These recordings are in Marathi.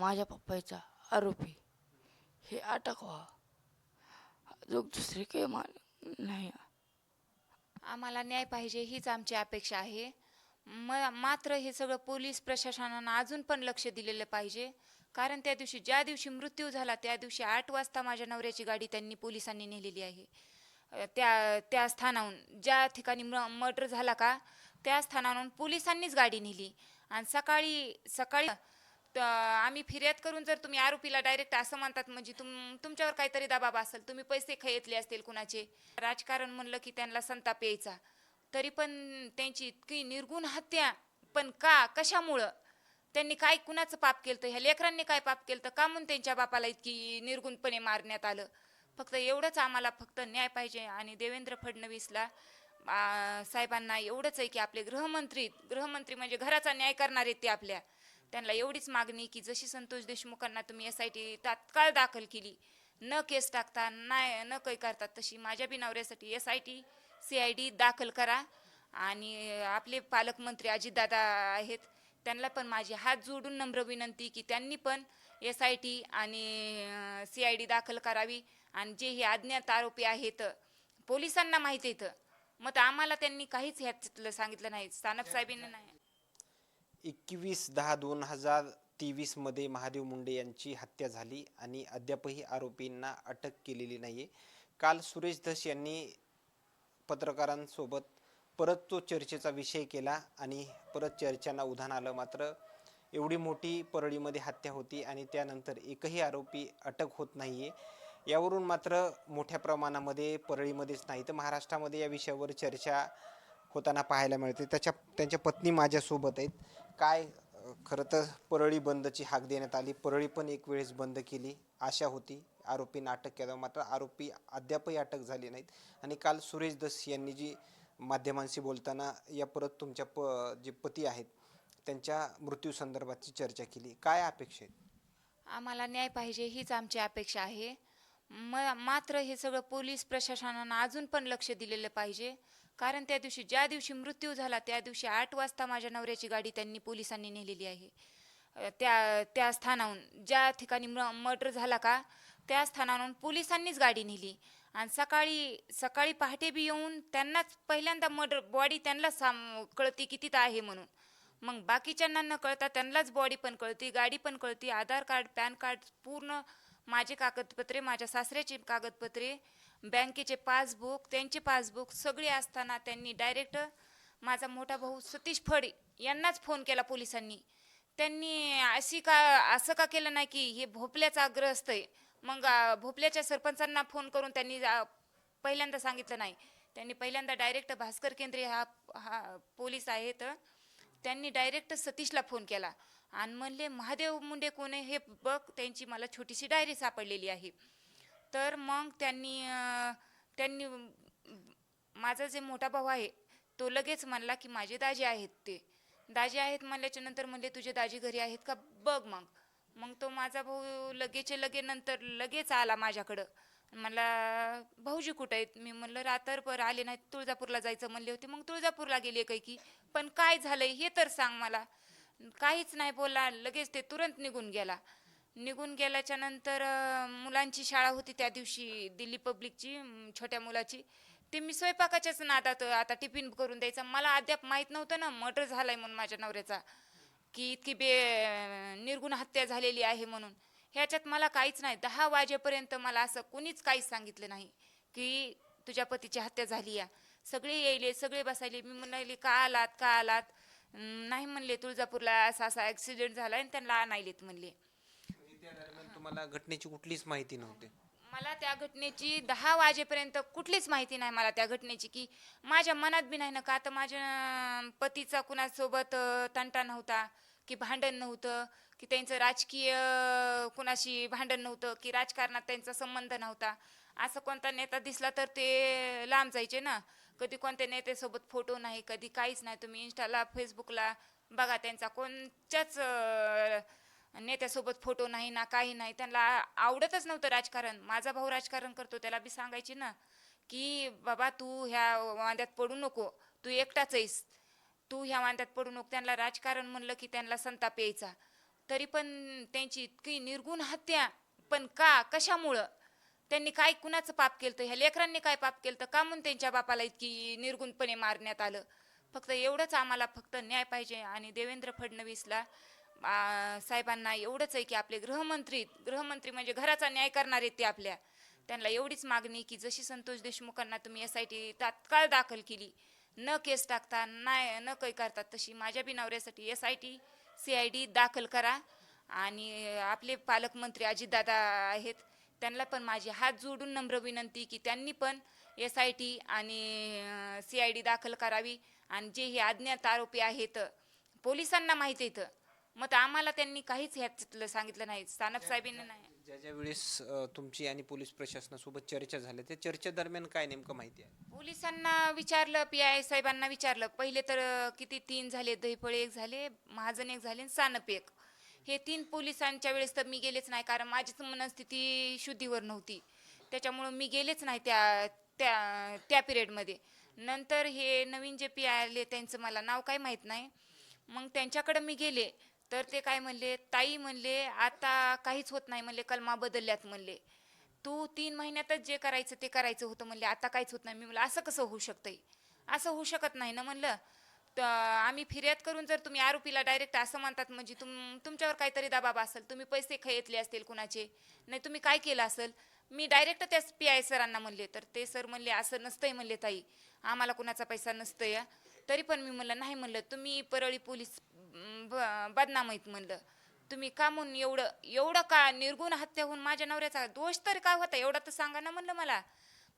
माझ्या पप्पाचा आरोपी. हे अटक व्हा. अजून दुसरे काही मान नाही. आम्हाला न्याय पाहिजे हीच आमची अपेक्षा आहे. म मात्र हे सगळं पोलीस प्रशासनानं अजून पण लक्ष दिलेलं पाहिजे. कारण त्या दिवशी ज्या दिवशी मृत्यू झाला त्या दिवशी आठ वाजता माझ्या नवऱ्याची गाडी त्यांनी पोलिसांनी नेलेली आहे. त्या त्या स्थानाहून ज्या ठिकाणी मर्डर झाला का त्या स्थानाहून पोलिसांनीच गाडी नेली. आणि सकाळी सकाळी आम्ही फिर्याद करून जर तुम्ही आरोपीला डायरेक्ट असं म्हणतात म्हणजे तुम तुमच्यावर काहीतरी दबाब असेल तुम्ही पैसे खेळतले असतील कुणाचे? राजकारण म्हणलं की त्यांना संताप यायचा. तरी पण त्यांची इतकी निर्गुण हत्या पण का कशामुळं? त्यांनी काय कुणाचं पाप केलं ह्या लेकरांनी काय पाप केलं का म्हणून त्यांच्या बापाला इतकी निर्गुणपणे मारण्यात आलं? फक्त एवढंच आम्हाला फक्त न्याय पाहिजे. आणि देवेंद्र फडणवीसला साहेबांना एवढंच आहे की आपले गृहमंत्री गृहमंत्री म्हणजे घराचा न्याय करणारे ते आपल्या. त्यांना एवढीच मागणी की जशी संतोष देशमुखांना तुम्ही एस आय टी तात्काळ दाखल केली न केस टाकता नाही न काही करतात तशी माझ्या बी नवऱ्यासाठी S I T C I D दाखल करा. आणि आपले पालकमंत्री अजितदादा आहेत त्यांना पण माझी हात जोडून नम्र विनंती की त्यांनी पण एस आय टी आणि सी आय डी दाखल करावी. आणि जे हे अज्ञात आरोपी आहेत पोलिसांना माहिती येतं मग आम्हाला त्यांनी काहीच ह्यातलं सांगितलं नाही. सानप साहेबांनी नाही. एकवीस दहा दोन हजार तेवीसमध्ये महादेव मुंडे यांची हत्या झाली आणि अद्यापही आरोपींना अटक केलेली नाही आहे काल सुरेश धस यांनी पत्रकारांसोबत परत तो चर्चेचा विषय केला आणि परत चर्चांना उधाण आलं. मात्र एवढी मोठी परळीमध्ये हत्या होती आणि त्यानंतर एकही आरोपी अटक होत नाही आहे यावरून मात्र मोठ्या प्रमाणामध्ये परळीमध्येच नाही तर महाराष्ट्रामध्ये या विषयावर चर्चा होताना पाहायला मिळते. त्याच्या त्यांच्या पत्नी माझ्यासोबत आहेत. काय खरं तर परळी बंदची हाक देण्यात आली. परळी पण एक वेळेस बंद केली. आशा होती. आरोपींना अटक केलं. मात्र आरोपी अद्यापही अटक झाली नाहीत. आणि काल सुरेश दस यांनी जी माध्यमांशी बोलताना या परत तुमच्या प जे पती आहेत त्यांच्या मृत्यूसंदर्भातची चर्चा केली. काय अपेक्षा आहेत? आम्हाला न्याय पाहिजे हीच आमची अपेक्षा आहे. म मात्र हे सगळं पोलीस प्रशासनानं अजून पण लक्ष दिलेलं पाहिजे. कारण त्या दिवशी ज्या दिवशी मृत्यू झाला त्या दिवशी आठ वाजता माझ्या नवऱ्याची गाडी त्यांनी पोलिसांनी नेलेली आहे. त्या त्या स्थानाहून ज्या ठिकाणी मर्डर झाला का त्या स्थानाहून पोलिसांनीच गाडी नेली. आणि सकाळी सकाळी पहाटे बी येऊन त्यांनाच पहिल्यांदा मर्डर बॉडी त्यांनाच साम कळती की तिथं आहे म्हणून. मग बाकीच्यांना न कळता त्यांनाच बॉडी पण कळती गाडी पण कळती आधार कार्ड पॅन कार्ड पूर्ण माझे कागदपत्रे माझ्या सासऱ्याची कागदपत्रे बँकेचे पासबुक त्यांचे पासबुक सगळे असताना त्यांनी डायरेक्ट माझा मोठा भाऊ सतीश फड यांनाच फोन केला पोलिसांनी. त्यांनी अशी का असं का केलं नाही की हे भोपल्याचा ग्रस्त आहे. मग भोपल्याच्या सरपंचांना फोन करून त्यांनी पहिल्यांदा सांगितलं नाही. त्यांनी पहिल्यांदा डायरेक्ट भास्कर केंद्रे हा हा पोलीस आहेत. त्यांनी डायरेक्ट सतीशला फोन केला. आणि म्हणले महादेव मुंडे कोण आहे? हे बघ त्यांची मला छोटीशी डायरी सापडलेली आहे. तर मग त्यांनी त्यांनी माझा जे मोठा भाऊ आहे तो लगेच म्हणला की माझे दाजी आहेत ते. दाजी आहेत म्हणल्याच्या नंतर म्हणले तुझे दाजी घरी आहेत का? बघ मग. मग तो माझा भाऊ लगेचे लगे नंतर लगेच आला माझ्याकडं. मला भाऊजी कुठं आहेत? मी म्हणलं रातरपर आले नाहीत तुळजापूरला जायचं म्हणले होते. मग तुळजापूरला गेले काही की? पण काय झालंय हे तर सांग मला. काहीच नाही बोला लगेच ते तुरंत निघून गेला. निघून गेल्याच्यानंतर मुलांची शाळा होती त्या दिवशी दिल्ली पब्लिकची छोट्या मुलाची. ते मी स्वयंपाकाच्याच नादात आता टिफिन करून द्यायचा. मला अद्याप माहीत नव्हतं ना मर्डर झालाय म्हणून माझ्या नवऱ्याचा. की इतकी बे निर्गुण हत्या झालेली आहे म्हणून. ह्याच्यात मला काहीच नाही. दहा वाजेपर्यंत मला असं कुणीच काहीच सांगितलं नाही की तुझ्या पतीची हत्या झाली या. सगळे यायले सगळे बसायले. मी म्हणाले का आलात का आलात? नाही म्हणले तुळजापूरला असा असा ॲक्सिडेंट झाला आणि त्यांना आणायलेत म्हणले. तुम्हाला घटनेची कुठलीच माहिती नव्हती? मला त्या घटनेची दहा वाजेपर्यंत कुठलीच माहिती नाही मला त्या घटनेची की माझ्या मनात बी नाही ना का आता माझ्या पतीचा कुणासोबत तंटा नव्हता की भांडण नव्हतं की त्यांचं राजकीय कुणाशी भांडण नव्हतं की राजकारणात त्यांचा संबंध नव्हता. असं कोणता नेता दिसला तर ते लांब जायचे ना. कधी कोणत्या नेत्यासोबत फोटो नाही कधी काहीच नाही. तुम्ही इंस्टाला फेसबुकला बघा त्यांचा कोणत्याच नेत्यासोबत फोटो नाही ना काही नाही. त्यांना आवडतच नव्हतं राजकारण. माझा भाऊ राजकारण करतो त्याला बी सांगायची ना की बाबा तू ह्या वांद्यात पडू नको तू एकटाच आहेस. तू ह्या वांद्यात पडू नको. त्यांना राजकारण म्हणलं की त्यांना संताप यायचा. तरी पण त्यांची इतकी निर्गुण हत्या. पण का? कशामुळं? त्यांनी काय कुणाचं पाप केलं ह्या लेकरांनी काय पाप केलं का म्हणून त्यांच्या बापाला इतकी निर्गुणपणे मारण्यात आलं? फक्त एवढंच आम्हाला फक्त न्याय पाहिजे. आणि देवेंद्र फडणवीसला साहेबांना एवढंच आहे की आपले गृहमंत्री गृहमंत्री म्हणजे घराचा न्याय करणार आहेत ते आपल्या. त्यांना एवढीच मागणी की जशी संतोष देशमुखांना तुम्ही एस आय टी तात्काळ दाखल केली न केस टाकता नाही न काही करतात तशी माझ्या बी नवऱ्यासाठी S I T C I D दाखल करा. आणि आपले पालकमंत्री अजितदादा आहेत त्यांना पण माझी हात जोडून नम्र विनंती की त्यांनी पण एस आय टी आणि सी आय डी दाखल करावी. आणि जे हे अज्ञात आरोपी आहेत पोलिसांना माहिती येतं मग तर आम्हाला त्यांनी काहीच ह्यातलं सांगितलं नाही. सानप साहेबांनी नाही. ज्या ज्या वेळेस अ, तुमची आणि पोलीस प्रशासनासोबत चर्चा झाल्या त्या चर्चेदरम्यान काय नेमकं माहिती आहे? पोलिसांना विचारलं पी आय साहेबांना विचारलं. पहिले तर अं, किती तीन झाले दहीफळे एक झाले महाजन एक झाले आणि सानप एक. हे तीन पोलिसांच्या वेळेस तर मी गेलेच नाही कारण माझीच मनस्थिती शुद्धीवर नव्हती. त्याच्यामुळं मी गेलेच नाही त्या त्या त्या पिरियडमध्ये. नंतर हे नवीन जे पी आय आले त्यांचं मला नाव काय माहीत नाही. मग त्यांच्याकडे मी गेले. तर ते काय म्हणले ताई म्हणले आता काहीच होत नाही म्हणले कलमा बदलल्यात म्हणले. तू तीन महिन्यातच जे करायचं ते करायचं होतं म्हणले आता काहीच होत नाही. मी म्हणलं असं कसं होऊ शकतंय? असं होऊ शकत नाही ना? म्हणलं तर आम्ही फिर्याद करून जर तुम्ही आरोपीला डायरेक्ट असं म्हणतात म्हणजे तुम तुमच्यावर काहीतरी दबाब असेल तुम्ही पैसे खेळतले असतील कुणाचे? नाही तुम्ही काय केलं असेल? मी डायरेक्ट त्या पी आय सरांना म्हणले तर ते सर म्हणले असं नसतंय म्हणले ताई आम्हाला कुणाचा पैसा नसतंय. तरी पण मी म्हणलं नाही म्हणलं तुम्ही परळी पोलीस ब- बदनाम आहेत म्हणलं. तुम्ही का म्हणून एवढं एवढं का निर्गुण हत्या होऊन माझ्या नवऱ्याचा दोष तरी काय होता? एवढा तर सांगा ना म्हणलं मला.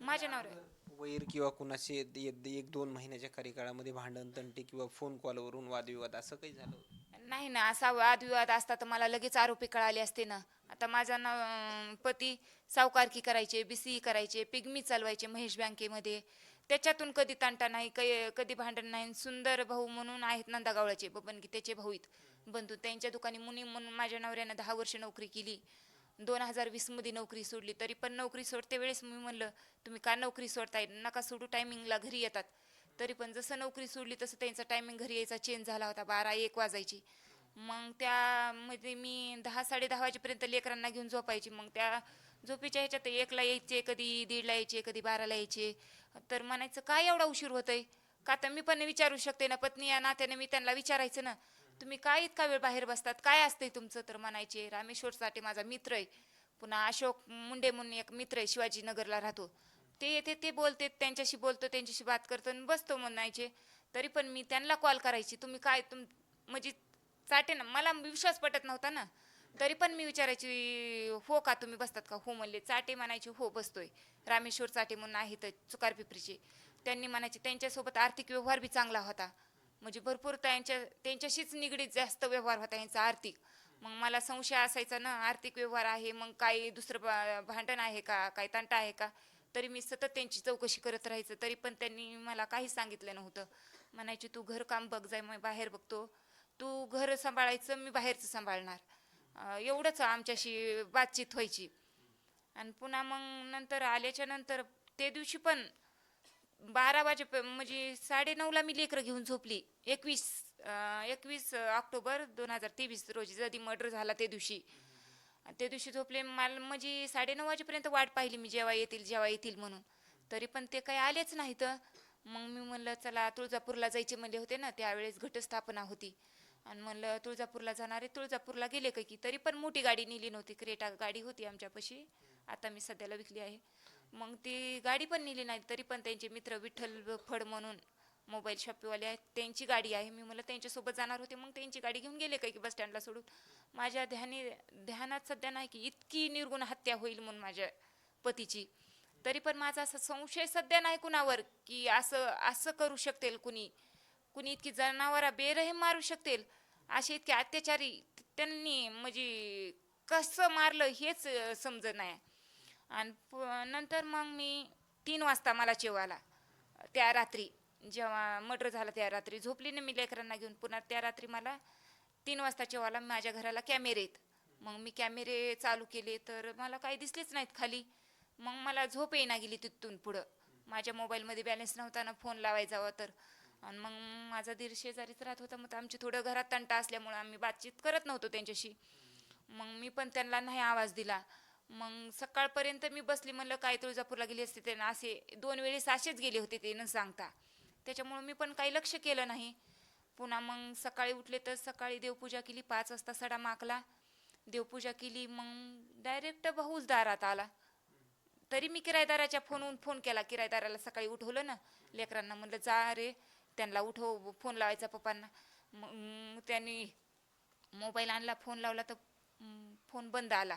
माझ्या नवऱ्या वैर किंवा कुणाचे एक दोन महिन्याच्या कार्यकाळामध्ये भांडण तंटे किंवा फोन कॉलवरून वादविवाद असं काही झालं नाही ना असा वादविवाद असता तर मला लगेच आरोपी कळाले असते ना. आता माझा न पती सावकारकी करायचे बीसीई करायचे पिगमी चालवायचे महेश बँकेमध्ये. त्याच्यातून कधी तांटा नाही काही कधी भांडण नाही. सुंदर भाऊ म्हणून आहेत नंदागावळाचे बबन त्याचे भाऊ आहेत. बंधू त्यांच्या दुकानी मुनी म्हणून माझ्या नवऱ्यानं दहा वर्ष नोकरी केली. दोन हजार वीसमध्ये नोकरी सोडली. तरी पण नोकरी सोडते वेळेस मी म्हणलं तुम्ही का नोकरी सोडताय? नका सोडू टायमिंगला घरी येतात. तरी पण जसं नोकरी सोडली तसं त्यांचा टायमिंग घरी यायचा चेंज झाला होता बारा एक वाजायची. मग त्यामध्ये मी दहा साडे दहा वाजेपर्यंत लेकरांना घेऊन झोपायची. मग त्या झोपेच्या ह्याच्यात एकला यायचे कधी दीडला यायचे कधी बाराला यायचे. तर म्हणायचं काय एवढा उशीर होतोय? का तर मी पण विचारू शकते ना पत्नी या नात्याने मी त्यांना विचारायचं ना? तुम्ही काय इतका वेळ बाहेर बसतात? काय असतंय तुमचं? तर म्हणायचे रामेश्वरसाठी माझा मित्र आहे. पुन्हा अशोक मुंडे म्हणून एक मित्र आहे शिवाजीनगरला राहतो. ते येते ते बोलते त्यांच्याशी बोलतो त्यांच्याशी बात करतो आणि बसतो म्हणायचे. तरी पण मी त्यांना कॉल करायची. तुम्ही काय तुम म्हणजे चाटे ना मला विश्वास पटत नव्हता ना. तरी पण मी विचारायची हो का तुम्ही बसतात का? हो म्हणले. चाटे म्हणायचे हो बसतोय. रामेश्वर चाटे म्हणून आहे तर चुकार पिपरीचे त्यांनी म्हणायचे त्यांच्यासोबत आर्थिक व्यवहार बी चांगला होता. म्हणजे भरपूर त्यांच्या त्यांच्याशीच निगडीत जास्त व्यवहार होता यांचा आर्थिक. मग मला संशय असायचा ना आर्थिक व्यवहार आहे मग काही दुसरं भांडण आहे का? काही तंटा आहे का? तरी मी सतत त्यांची चौकशी करत राहायचं. तरी पण त्यांनी मला काही सांगितलं नव्हतं. म्हणायचे तू घर काम बघ जाय मग बाहेर बघतो. तू घर सांभाळायचं मी बाहेरचं सांभाळणार. एवढंच आमच्याशी बातचीत व्हायची. आणि पुन्हा मग नंतर आल्याच्यानंतर ते दिवशी पण बारा वाजे म्हणजे साडेनऊला मी लेकरं घेऊन झोपली. एकवीस एकवीस ऑक्टोबर दोन हजार तेवीस रोजी जधी मर्डर झाला त्या दिवशी. आणि त्या दिवशी झोपले मला म्हणजे साडेनऊ वाजेपर्यंत वाट पाहिली मी जेव्हा येतील जेव्हा येतील म्हणून. तरी पण ते काही आलेच नाही तर मग मी म्हणलं चला तुळजापूरला जायचे म्हणले होते ना त्यावेळेस घटस्थापना होती. आणि म्हणलं तुळजापूरला जाणारे तुळजापूरला गेले काय की तरी पण मोठी गाडी नेली नव्हती. क्रेटा गाडी होती आमच्यापाशी. आता मी सध्याला विकली आहे. मग ती गाडी पण नेली नाही तरी पण त्यांचे मित्र विठ्ठल फड म्हणून मोबाईल शॉपीवाले आहेत. त्यांची गाडी आहे. मी म्हणलं त्यांच्यासोबत जाणार होते. मग त्यांची गाडी घेऊन गेले काय की बस स्टँडला सोडून. माझ्या ध्यानी ध्यानात सध्या नाही की इतकी निर्गुण हत्या होईल म्हणून माझ्या पतीची. तरी पण माझा असा संशय सध्या नाही कुणावर की असं असं करू शकतेल कुणी. कुणी इतकी जनावरा बेरहीम मारू शकतील. असे इतके अत्याचारी त्यांनी म्हणजे कसं मारलं हेच समजत नाही. आणि प- नंतर मग मी तीन वाजता मला जेवायला त्या रात्री जेव्हा मर्डर झाला त्या रात्री झोपली ना मी लेकरांना घेऊन पुन्हा त्या रात्री मला तीन वाजता जेवायला माझ्या घराला कॅमेरे आहेत. मग मी कॅमेरे चालू केले तर मला काही दिसलेच नाहीत खाली. मग मला झोप येईना गेली तिथून पुढं. माझ्या मोबाईलमध्ये बॅलन्स नव्हता ना फोन लावायचा तर. आणि मग माझा दीर शेजारीच राहत होता. मग आमची थोडं घरात तंटा असल्यामुळं आम्ही बातचीत करत नव्हतो त्यांच्याशी. मग मी पण त्यांना नाही आवाज दिला. मग सकाळपर्यंत मी बसली. म्हणलं काय तुळजापूरला गेली असते त्यांना असे दोन वेळेस असेच गेले होते ते न सांगता. त्याच्यामुळं मी पण काही लक्ष केलं नाही. पुन्हा मग सकाळी उठले तर सकाळी देवपूजा केली. पाच वाजता सडा माकला देवपूजा केली. मग डायरेक्ट भाऊच दारात आला. तरी मी किरायदाराच्या फोनवरून फोन केला. किरायदाराला सकाळी उठवलं ना. लेकरांना म्हणलं जा रे. त्यांना उठव फोन लावायचा पप्पांना. मग त्यांनी मोबाईल आणला फोन लावला तर फोन बंद आला.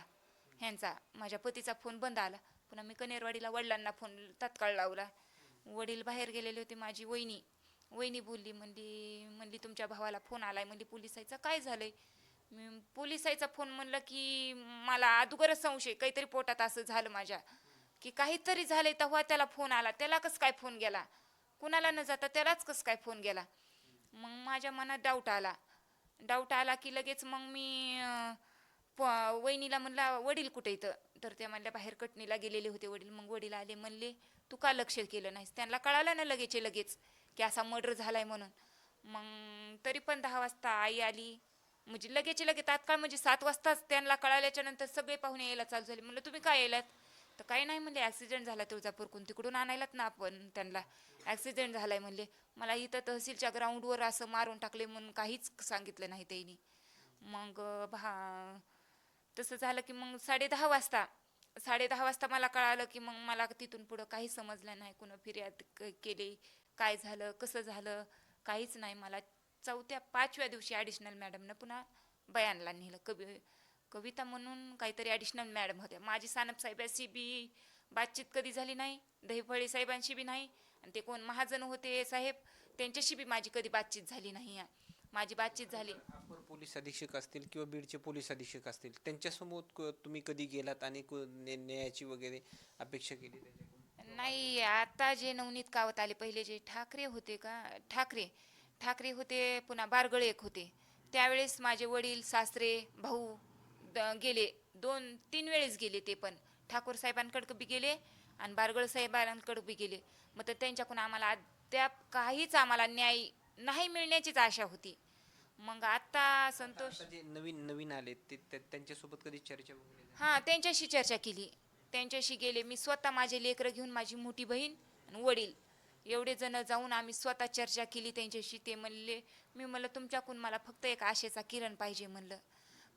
ह्यांचा माझ्या पतीचा फोन बंद आला. पुन्हा मी कनेरवाडीला वडिलांना फोन तात्काळ लावला. वडील बाहेर गेलेले होते माझी वहिनी. वहिनी बोलली म्हणली म्हणली तुमच्या भावाला फोन आलाय. म्हणली पोलिसाईचा काय झालंय? मी पोलिसाईचा फोन म्हणलं की मला अदुगरच संशय काहीतरी पोटात असं झालं माझ्या. की काहीतरी झालंय तेव्हा त्याला फोन आला. त्याला कसं काय फोन गेला? कुणाला न जाता त्यालाच कसं काय फोन गेला? मग माझ्या मनात डाऊट आला. डाऊट आला की लगेच मग मी प- वहिनीला म्हणला वडील कुठे इथं? तर त्या म्हणल्या बाहेर कटणीला गेलेले होते वडील. मग वडील आले म्हणले तू का लक्ष केलं नाहीस? त्यांना कळालं ना लगेच लगेच की असा मर्डर झालाय म्हणून. मग तरी पण दहा वाजता आई आली. म्हणजे लगेच लगेच तात्काळ म्हणजे सात वाजताच त्यांना कळाल्याच्या नंतर सगळे पाहुणे यायला चालू झाले. म्हणलं तुम्ही काय यायलात? तर काही नाही म्हणले ॲक्सिडेंट झाला तुळजापूरकडून तिकडून आणायलात ना आपण त्यांना. ॲक्सिडेंट झाला आहे म्हणले. मला इथं तहसीलच्या ग्राउंडवर असं मारून टाकले म्हणून काहीच सांगितलं नाही त्यांनी. मग भा तसं झालं की मग साडेदहा वाजता साडेदहा वाजता मला कळालं की मग मला तिथून पुढं काही समजलं नाही कुणं फिर्याद क- केली काय झालं कसं झालं काहीच नाही. मला चौथ्या पाचव्या दिवशी ॲडिशनल मॅडमनं पुन्हा बयानला नेलं. कवी कविता म्हणून काहीतरी ॲडिशनल मॅडम होत्या. माझी सानप साहेबांशी बी बातचीत कधी झाली नाही दहीफळे साहेबांशी बी नाही आणि ते कोण महाजन होते साहेब? त्यांच्याशी बी माझी कधी बातचीत झाली नाही माझी बातचीत झाली. पोलीस अधीक्षक असतील किंवा बीडचे पोलीस अधीक्षक असतील त्यांच्यासमोर तुम्ही कधी गेलात आणि न्यायाची वगैरे अपेक्षा केली नाही आता जे नवनीत कावत आले पहिले जे ठाकरे होते का? ठाकरे. ठाकरे होते पुन्हा बारगळे एक होते. त्यावेळेस माझे वडील सासरे भाऊ गेले. दोन तीन वेळेस गेले ते पण. ठाकूर साहेबांकडे बी गेले. आणि बारगळ साहेबांकडे बी गेले. मग तर त्यांच्याकडून आम्हाला अद्याप काहीच आम्हाला न्याय नाही मिळण्याचीच आशा होती. मग आता संतोष जे नवीन नवीन आले ते त्या- त्यांच्यासोबत कधी चर्चा वगैरे झाली? हां त्यांच्याशी चर्चा केली. त्यांच्याशी गेले. मी स्वतः माझे लेकरं घेऊन माझी मोठी बहीण आणि वडील. एवढे जण जाऊन आम्ही स्वतः चर्चा केली त्यांच्याशी. ते म्हणले मी म्हणलं तुमच्याकडून मला फक्त एक आशेचा किरण पाहिजे म्हणलं.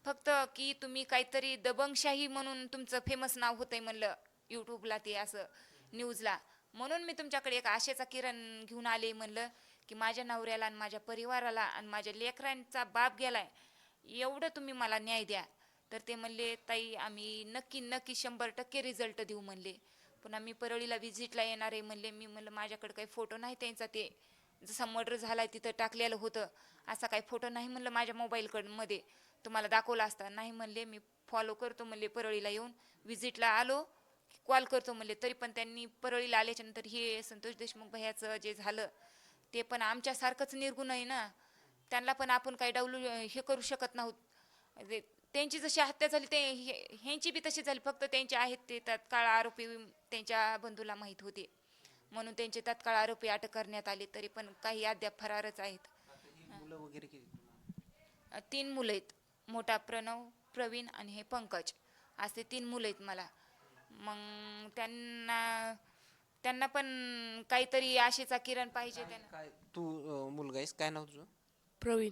फक्त की तुम्ही काहीतरी दबंगशाही म्हणून तुमचं फेमस नाव होतंय म्हणलं. यूट्यूबला ते असं न्यूजला म्हणून मी तुमच्याकडे एक आशेचा किरण घेऊन आले म्हणलं की माझ्या नवऱ्याला आणि माझ्या परिवाराला आणि माझ्या लेकरांचा बाप गेलाय एवढं तुम्ही मला न्याय द्या. तर ते म्हणले ताई आम्ही नक्की नक्की शंभर टक्के रिझल्ट देऊ म्हणले. पुन्हा मी परळीला व्हिजिटला येणार आहे म्हणले. मी म्हणलं माझ्याकडे काही फोटो नाही त्यांचा ते. जसा मर्डर झालाय तिथं टाकलेलं होतं असा काही फोटो नाही म्हणलं माझ्या मोबाईलकडमध्ये तुम्हाला दाखवला असता नाही म्हणले. मी फॉलो करतो म्हणले परळीला येऊन. व्हिजिटला आलो. कॉल करतो म्हणले तरी पण त्यांनी परळीला आल्याच्यानंतर हे संतोष देशमुख भैयाचं जे झालं ते पण आमच्यासारखंच निर्गुण आहे ना. त्यांना पण आपण काही डावलू हे करू शकत नव्हत म्हणजे त्यांची जशी हत्या झाली ते ह्यांची बी तशी झाली फक्त त्यांचे आहेत ते तत्काळ आरोपी त्यांच्या बंधूला माहीत होते. म्हणून त्यांचे तत्काळ आरोपी अटक करण्यात आले तरी पण काही अद्याप फरारच आहेत. तीन मुलं आहेत. मोठा प्रणव प्रवीण आणि हे पंकज. असे तीन मुलं आहेत मला. मग त्यांना त्यांना पण काहीतरी आशेचा किरण पाहिजे त्यांना. काय तू अं, मुलगा आहेस काय नाव तुझं? प्रवीण.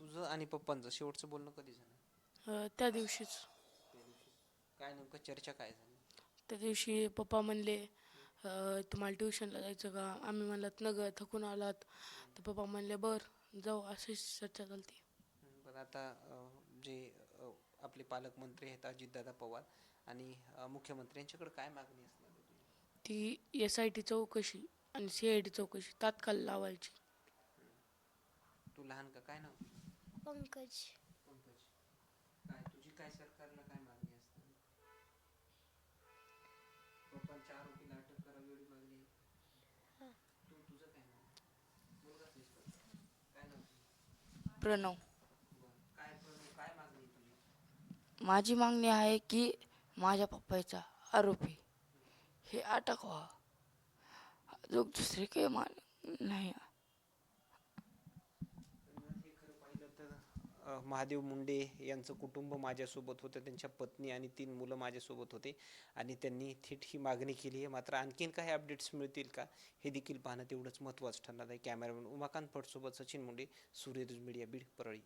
तुझं आणि पप्पांचं शेवटचं बोलणं कधी झालं? अं, त्या दिवशीच. काय नेमकं चर्चा काय झाली? त्या दिवशी पप्पा म्हणले अं, तुम्हाला ट्युशनला जायचं का? आम्ही म्हणलात न ग थकून आलात. तर पप्पा म्हणले बर जाऊ अशीच चर्चा झाली आता अं, जे अं, आपले पालकमंत्री आहेत अजितदादा पवार आणि अं, मुख्यमंत्री यांच्याकडे काय मागणी असणार आहे तुझी? ती एस आय टी चौकशी आणि सी आय टी चौकशी तात्काळ लावायची तू लहान का काय नाव? पंकज पंकज काय तुझी काय सरकारला काय मागणी असते पप्पांच्या आरोपीला अटक करावी एवढी मागणी आहे? तू तुझं काय नाव मुलगाच आहेस का? काय नाव तुझं? प्रणव बरं. काय प्रणव, काय मागणी आहे तुझी माझी मागणी आहे की माझ्या पप्पाचा आरोपी. हे अटक व्हा. अजून दुसरे काही मान नाही. महादेव मुंडे यांचं कुटुंब माझ्यासोबत होतं. त्यांच्या पत्नी आणि तीन मुलं माझ्यासोबत होते. आणि त्यांनी थेट ही मागणी केली आहे. मात्र आणखीन काही अपडेट्स मिळतील का हे देखील पाहणं तेवढंच महत्त्वाचं ठरणार आहे. कॅमेरामॅन उमाकांत फटसोबत सचिन मुंडे सूर्यदूज मीडिया बीड परळी.